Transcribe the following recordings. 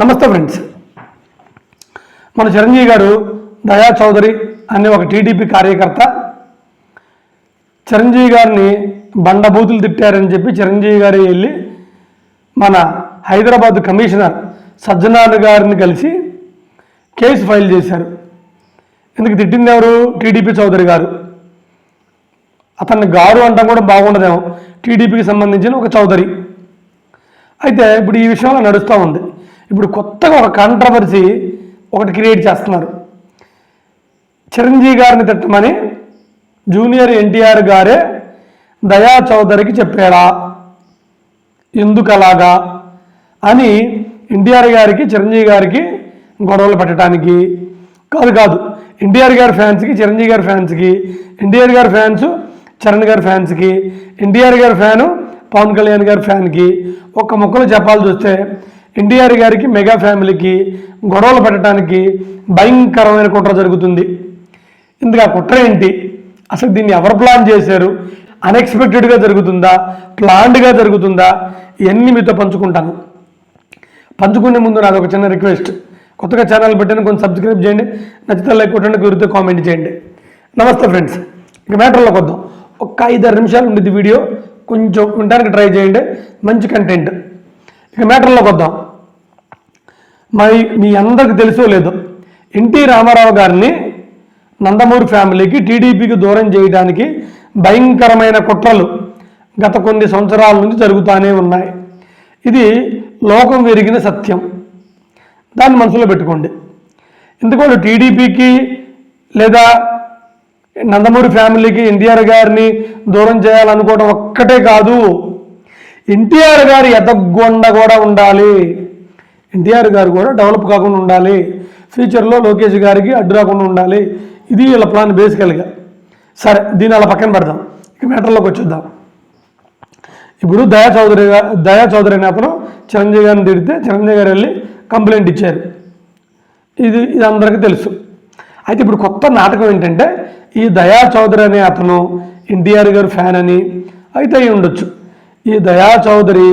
నమస్తే ఫ్రెండ్స్. మన చిరంజీవి గారు దయా చౌదరి అనే ఒక టీడీపీ కార్యకర్త చిరంజీవి గారిని బండబూతులు తిట్టారని చెప్పి చిరంజీవి గారు వెళ్ళి మన హైదరాబాద్ కమిషనర్ సజ్జనార్ గారిని కలిసి కేసు ఫైల్ చేశారు. ఎందుకు తిట్టింది ఎవరు? టీడీపీ చౌదరి గారు. అతన్ని గారు అంటాం కూడా బాగుండదేమో. టీడీపీకి సంబంధించిన ఒక చౌదరి. అయితే ఇప్పుడు ఈ విషయంలో నడుస్తూ ఉంది. ఇప్పుడు కొత్తగా ఒక కాంట్రవర్సీ ఒకటి క్రియేట్ చేస్తున్నారు. చిరంజీవి గారిని తిట్టమని జూనియర్ ఎన్టీఆర్ గారే దయా చౌదరికి చెప్పాడా? ఎందుకలాగా? అని ఎన్టీఆర్ గారికి చిరంజీవి గారికి గొడవలు పెట్టడానికి. కాదు కాదు. ఎన్టీఆర్ గారి ఫ్యాన్స్కి చిరంజీవి గారి ఫ్యాన్స్కి ఎన్టీఆర్ గారి ఫ్యాన్స్ చరణ్ గారి ఫ్యాన్స్కి ఎన్టీఆర్ గారి ఫ్యాను పవన్ కళ్యాణ్ గారి ఫ్యాన్కి ఒక్క ముక్కలు చెప్పాల్సి వస్తే ఎన్టీఆర్ గారికి మెగా ఫ్యామిలీకి గొడవలు పెట్టడానికి భయంకరమైన కుట్ర జరుగుతుంది. ఇందుకు ఆ కుట్ర ఏంటి? అసలు దీన్ని ఎవరు ప్లాన్ చేశారు? అన్ఎక్స్పెక్టెడ్గా జరుగుతుందా? ప్లాన్డ్గా జరుగుతుందా? ఇవన్నీ మీతో పంచుకుంటాను. పంచుకునే ముందు నాది ఒక చిన్న రిక్వెస్ట్ కొత్తగా ఛానల్ పెట్టాను కొంచెం సబ్స్క్రైబ్ చేయండి. నచ్చితే లైక్ కొట్టండి కుదిరితే కామెంట్ చేయండి. నమస్తే ఫ్రెండ్స్ ఇక మ్యాటర్లోకి వద్దాం. ఒక్క ఐదారు నిమిషాలు ఉండేది వీడియో కొంచెం ఉండడానికి ట్రై చేయండి. మంచి కంటెంట్ ఇక మ్యాటర్లోకి వద్దాం. మరి మీ అందరికి తెలుసో లేదో ఎన్టీ రామారావు గారిని నందమూరి ఫ్యామిలీకి టీడీపీకి దూరం చేయడానికి భయంకరమైన కుట్రలు గత కొన్ని సంవత్సరాల నుంచి జరుగుతూనే ఉన్నాయి. ఇది లోకం విరిగిన సత్యం. దాన్ని మనసులో పెట్టుకోండి. ఎందుకంటే టీడీపీకి లేదా నందమూరి ఫ్యామిలీకి ఎన్టీఆర్ గారిని దూరం చేయాలనుకోవడం ఒక్కటే కాదు. ఎన్టీఆర్ గారి ఎదగొండ కూడా ఉండాలి. ఎన్టీఆర్ గారు కూడా డెవలప్ కాకుండా ఉండాలి. ఫ్యూచర్లో లోకేష్ గారికి అడ్డు రాకుండా ఉండాలి. ఇది వీళ్ళ ప్లాన్ బేసికల్గా. సరే దీని అలా పక్కన పెడదాం. ఇక మ్యాటర్లోకి వచ్చేద్దాం. ఇప్పుడు దయా చౌదరి దయా చౌదరి అనే అతను చిరంజీవి గారిని తిడితే చిరంజీవి గారు వెళ్ళి కంప్లైంట్ ఇచ్చారు. ఇది ఇది అందరికీ తెలుసు. అయితే ఇప్పుడు కొత్త నాటకం ఏంటంటే ఈ దయా చౌదరి అనే అతను ఎన్టీఆర్ గారు ఫ్యాన్ అని అయితే అయి ఉండొచ్చు. ఈ దయా చౌదరి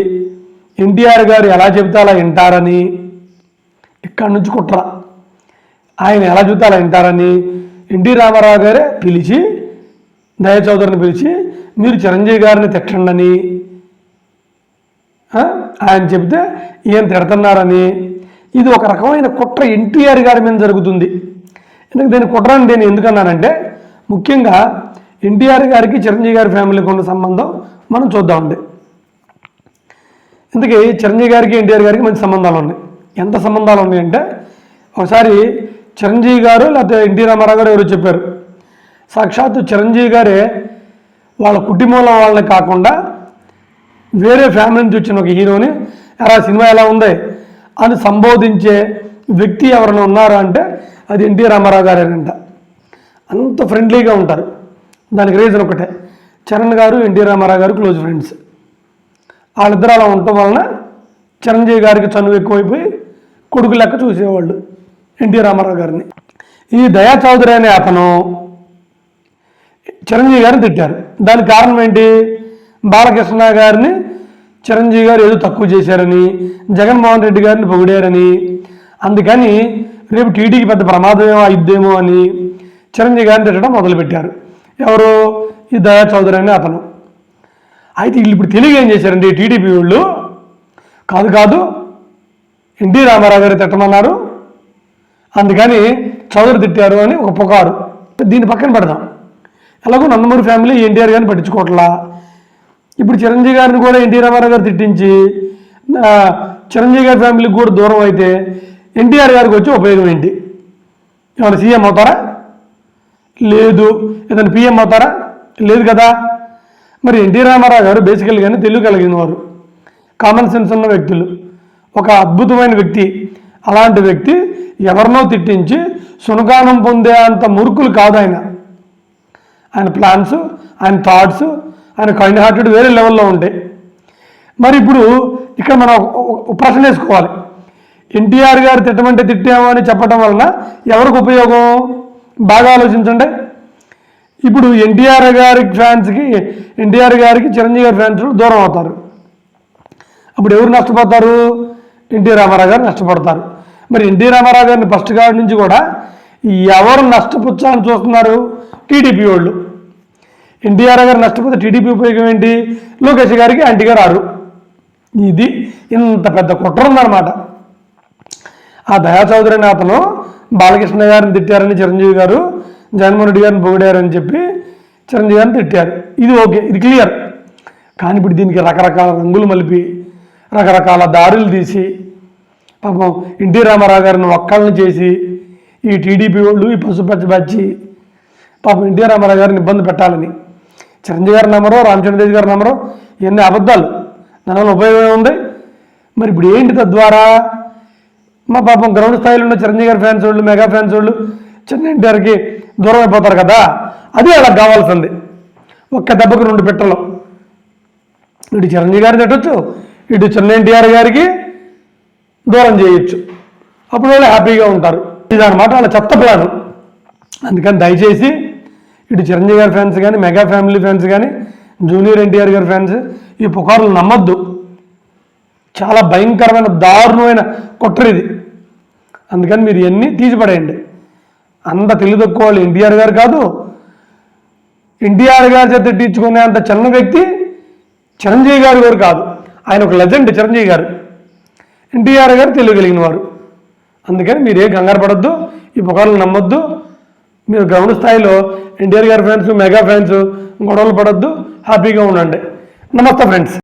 ఎన్టీఆర్ గారు ఎలా చెబితే అలా వింటారని ఇక్కడి నుంచి కుట్ర. ఆయన ఎలా చెబితే అలా వింటారని ఎన్టీ రామారావు గారే పిలిచి దయ చౌదరిని పిలిచి మీరు చిరంజీవి గారిని తిట్టండి ఆయన చెబితే ఈయన తిడుతున్నారని. ఇది ఒక రకమైన కుట్ర ఎన్టీఆర్ గారి మీద జరుగుతుంది. ఎందుకు దీని కుట్ర అని నేను ఎందుకన్నానంటే ముఖ్యంగా ఎన్టీఆర్ గారికి చిరంజీవి గారి ఫ్యామిలీకి ఉన్న సంబంధం మనం చూద్దామండి. ఇందుకే చిరంజీవి గారికి ఎన్టీఆర్ గారికి మంచి సంబంధాలు ఉన్నాయి. ఎంత సంబంధాలు ఉన్నాయంటే ఒకసారి చిరంజీవి గారు లేకపోతే ఎన్టీ రామారావు గారు ఎవరు చెప్పారు. సాక్షాత్తు చిరంజీవి గారే వాళ్ళ కుటుంబంలో వాళ్ళని కాకుండా వేరే ఫ్యామిలీ నుంచి వచ్చిన ఒక హీరోని ఎరా సినిమా ఎలా ఉంది అని సంబోధించే వ్యక్తి ఎవరైనా ఉన్నారా అంటే అది ఎన్టీ రామారావు గారేనంట. అంత ఫ్రెండ్లీగా ఉంటారు. దానికి రీజన్ ఒకటే. చరణ్ గారు ఎన్టీ రామారావు గారు క్లోజ్ ఫ్రెండ్స్ వాళ్ళిద్దరు అలా ఉండటం వలన చిరంజీవి గారికి చనువు ఎక్కువైపోయి కొడుకు లెక్క చూసేవాళ్ళు ఎన్టీ రామారావు గారిని. ఈ దయా చౌదరి అనే అతను చిరంజీవి గారిని తిట్టారు. దానికి కారణం ఏంటి? బాలకృష్ణ గారిని చిరంజీవి గారు ఏదో తక్కువ చేశారని జగన్మోహన్ రెడ్డి గారిని పొగిడారని అందుకని రేపు టీడీకి పెద్ద ప్రమాదం ఏమో అయిద్దేమో అని చిరంజీవి గారిని తిట్టడం మొదలుపెట్టారు. ఎవరు? ఈ దయా చౌదరి అనే అతను. అయితే వీళ్ళు ఇప్పుడు తెలుగు ఏం చేశారండి? టీడీపీ వీళ్ళు? కాదు కాదు. ఎన్టీ రామారావు గారు తిట్టమన్నారు. అందుకని చౌదరి తిట్టారు అని ఒక పుకారు. దీన్ని పక్కన పెడదాం. ఎలాగో నందమూరి ఫ్యామిలీ ఎన్టీఆర్ గారిని పట్టించుకోవట్లా. ఇప్పుడు చిరంజీవి గారిని కూడా ఎన్టీ రామారావు గారు తిట్టించి చిరంజీవి గారి ఫ్యామిలీకి కూడా దూరం అయితే ఎన్టీఆర్ గారికి వచ్చి ఉపయోగం ఏంటి? ఏమైనా సీఎం అవుతారా? లేదు. ఏదైనా పిఎం అవుతారా? లేదు కదా. మరి ఎన్టీ రామారావు గారు బేసికల్గానే తెలుగు కలిగిన వారు. కామన్ సెన్స్ ఉన్న వ్యక్తులు. ఒక అద్భుతమైన వ్యక్తి. అలాంటి వ్యక్తి ఎవరినో తిట్టించి సునకానం పొందే అంత మురుకులు కాదు ఆయన. ఆయన ప్లాన్స్ ఆయన థాట్స్ ఆయన కైండ్ హార్టెడ్ వేరే లెవెల్లో ఉంటాయి మరి ఇప్పుడు ఇక్కడ మనం ప్రశ్న వేసుకోవాలి. ఎన్టీఆర్ గారు తిట్టమంటే తిట్టాము అని చెప్పడం వలన ఎవరికి ఉపయోగం? బాగా ఆలోచించండి. ఇప్పుడు ఎన్టీఆర్ గారి ఫ్యాన్స్కి ఎన్టీఆర్ గారికి చిరంజీవి గారి ఫ్యాన్స్ దూరం అవుతారు. అప్పుడు ఎవరు నష్టపోతారు? ఎన్టీ రామారావు గారు నష్టపడతారు. మరి ఎన్టీ రామారావు గారిని ఫస్ట్ కాడి నుంచి కూడా ఎవరు నష్టపుచ్చాలని చూస్తున్నారు టీడీపీ వాళ్ళు. ఎన్టీఆర్ గారు నష్టపోతే టీడీపీ ఉపయోగం ఏంటి? లోకేష్ గారికి యాంటీగా రారు ఇది ఇంత పెద్ద కుట్ర ఉందన్నమాట. ఆ దయా చౌదరి అతను బాలకృష్ణ గారిని తిట్టారని చిరంజీవి గారు జగన్మోహన్ రెడ్డి గారిని పొగిడారని చెప్పి చిరంజీవి గారిని తిట్టారు. ఇది ఓకే ఇది క్లియర్. కానీ ఇప్పుడు దీనికి రకరకాల రంగులు మలిపి రకరకాల దారులు తీసి పాపం ఎన్టీ రామారావు గారిని ఒక్కళ్ళని చేసి ఈ టీడీపీ వాళ్ళు ఈ పశుపచ్చ బచ్చి పాపం ఎన్టీ రామారావు గారిని ఇబ్బంది పెట్టాలని. చిరంజీవి గారి నమ్మరో రామచంద్రదేవి గారి నమ్మరో ఎన్ని అబద్ధాలు. దానివల్ల ఉపయోగం ఉంది మరి ఇప్పుడు ఏంటి తద్వారా? మా పాపం గ్రౌండ్ స్థాయిలో ఉన్న చిరంజీవి గారి ఫ్యాన్స్ వాళ్ళు మెగా ఫ్యాన్స్ వాళ్ళు చిన్న ఎన్టీఆర్కి దూరం అయిపోతారు కదా అది అలా కావాల్సింది. ఒక్క దెబ్బకు రెండు పెట్టలు. ఇటు చిరంజీవి గారిని తిట్టచ్చు ఇటు చిన్న ఎన్టీఆర్ గారికి దూరం చేయొచ్చు. అప్పుడు వాళ్ళు హ్యాపీగా ఉంటారు. ఇది అనమాట వాళ్ళ చెత్త ప్లాను. అందుకని దయచేసి ఇటు చిరంజీవి గారి ఫ్యాన్స్ కానీ మెగా ఫ్యామిలీ ఫ్యాన్స్ కానీ జూనియర్ ఎన్టీఆర్ గారి ఫ్యాన్స్ ఈ పుకార్లు నమ్మొద్దు. చాలా భయంకరమైన దారుణమైన కుట్ర ఇది. అందుకని మీరు ఇవన్నీ తీసిపడేయండి. అంత తెలివి వాళ్ళు ఎన్టీఆర్ గారు కాదు. ఎన్టీఆర్ గారి చేత తీర్చుకునే అంత చిన్న వ్యక్తి చిరంజీవి గారు గారు కాదు. ఆయన ఒక లెజెండ్ చిరంజీవి గారు. ఎన్టీఆర్ గారు తెలియగలిగిన వారు. అందుకని మీరు ఏ కంగారు పడద్దు ఈ పుకార్లు నమ్మొద్దు. మీరు గ్రౌండ్ స్థాయిలో ఎన్టీఆర్ గారి ఫ్యాన్స్ మెగా ఫ్యాన్స్ గొడవలు పడద్దు. హ్యాపీగా ఉండండి. నమస్తే ఫ్రెండ్స్.